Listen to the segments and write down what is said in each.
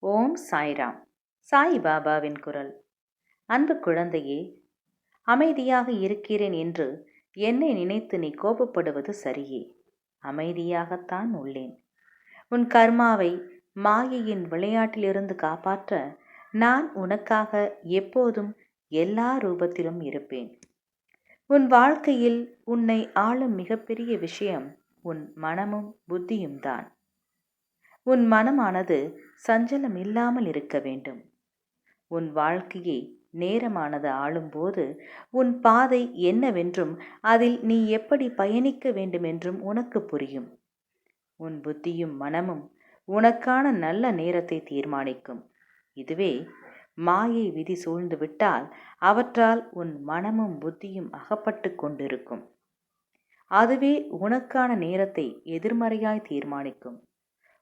ஓம் சாய்ராம். சாய் பாபாவின் குரல். அன்பு குழந்தையே அமைதியாக இருக்கிறேன் என்று என்னை நினைத்து நீ கோபப்படுவது சரியே. அமைதியாகத்தான் உள்ளேன். உன் கர்மாவை மாயையின் விளையாட்டிலிருந்து காப்பாற்ற நான் உனக்காக எப்போதும் எல்லா ரூபத்திலும் இருப்பேன். உன் வாழ்க்கையில் உன்னை ஆளும் மிகப்பெரிய விஷயம் உன் மனமும் புத்தியும் தான். உன் மனமானது சஞ்சலம் இல்லாமல் இருக்க வேண்டும். உன் வாழ்க்கையை நேரமானது ஆளும்போது உன் பாதை என்னவென்றும் அதில் நீ எப்படி பயணிக்க வேண்டுமென்றும் உனக்கு புரியும். உன் புத்தியும் மனமும் உனக்கான நல்ல நேரத்தை தீர்மானிக்கும். இதுவே மாயை விதி சூழ்ந்துவிட்டால் அவற்றால் உன் மனமும் புத்தியும் அகப்பட்டு கொண்டிருக்கும். அதுவே உனக்கான நேரத்தை எதிர்மறையாய் தீர்மானிக்கும்.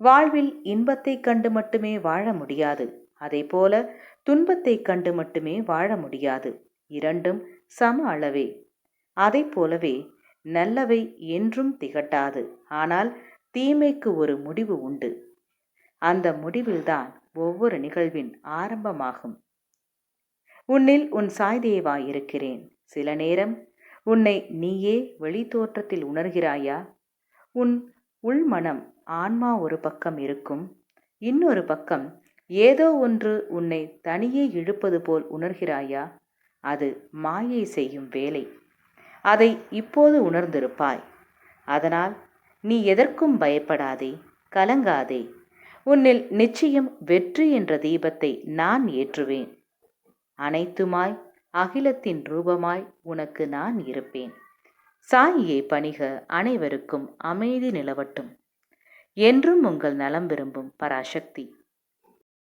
வாழ்வில் இன்பத்தை கண்டு மட்டுமே வாழ முடியாது. அதேபோல துன்பத்தை கண்டு மட்டுமே வாழ முடியாது. இரண்டும் சம அளவே. அதை போலவே நல்லவை என்றும் திகட்டாது. ஆனால் தீமைக்கு ஒரு முடிவு உண்டு. அந்த முடிவில்தான் ஒவ்வொரு நிகழ்வின் ஆரம்பமாகும். உன்னில் உன் சாய்தேவா இருக்கிறேன் சில நேரம் உன்னை நீயே வெளி தோற்றத்தில் உணர்கிறாயா? உன் உள்மனம் ஆன்மா ஒரு பக்கம் இருக்கும். இன்னொரு பக்கம் ஏதோ ஒன்று உன்னை தனியே இழுப்பது போல் உணர்கிறாயா? அது மாயை செய்யும் வேலை. அதை இப்போது உணர்ந்திருப்பாய். அதனால் நீ எதற்கும் பயப்படாதே கலங்காதே. உன்னில் நிச்சயம் வெற்றி என்ற தீபத்தை நான் ஏற்றுவேன். அனைத்துமாய் அகிலத்தின் ரூபமாய் உனக்கு நான் இருப்பேன். சாயியை பணிக அனைவருக்கும் அமைதி நிலவட்டும். என்றும் உங்கள் நலம் விரும்பும் பராசக்தி.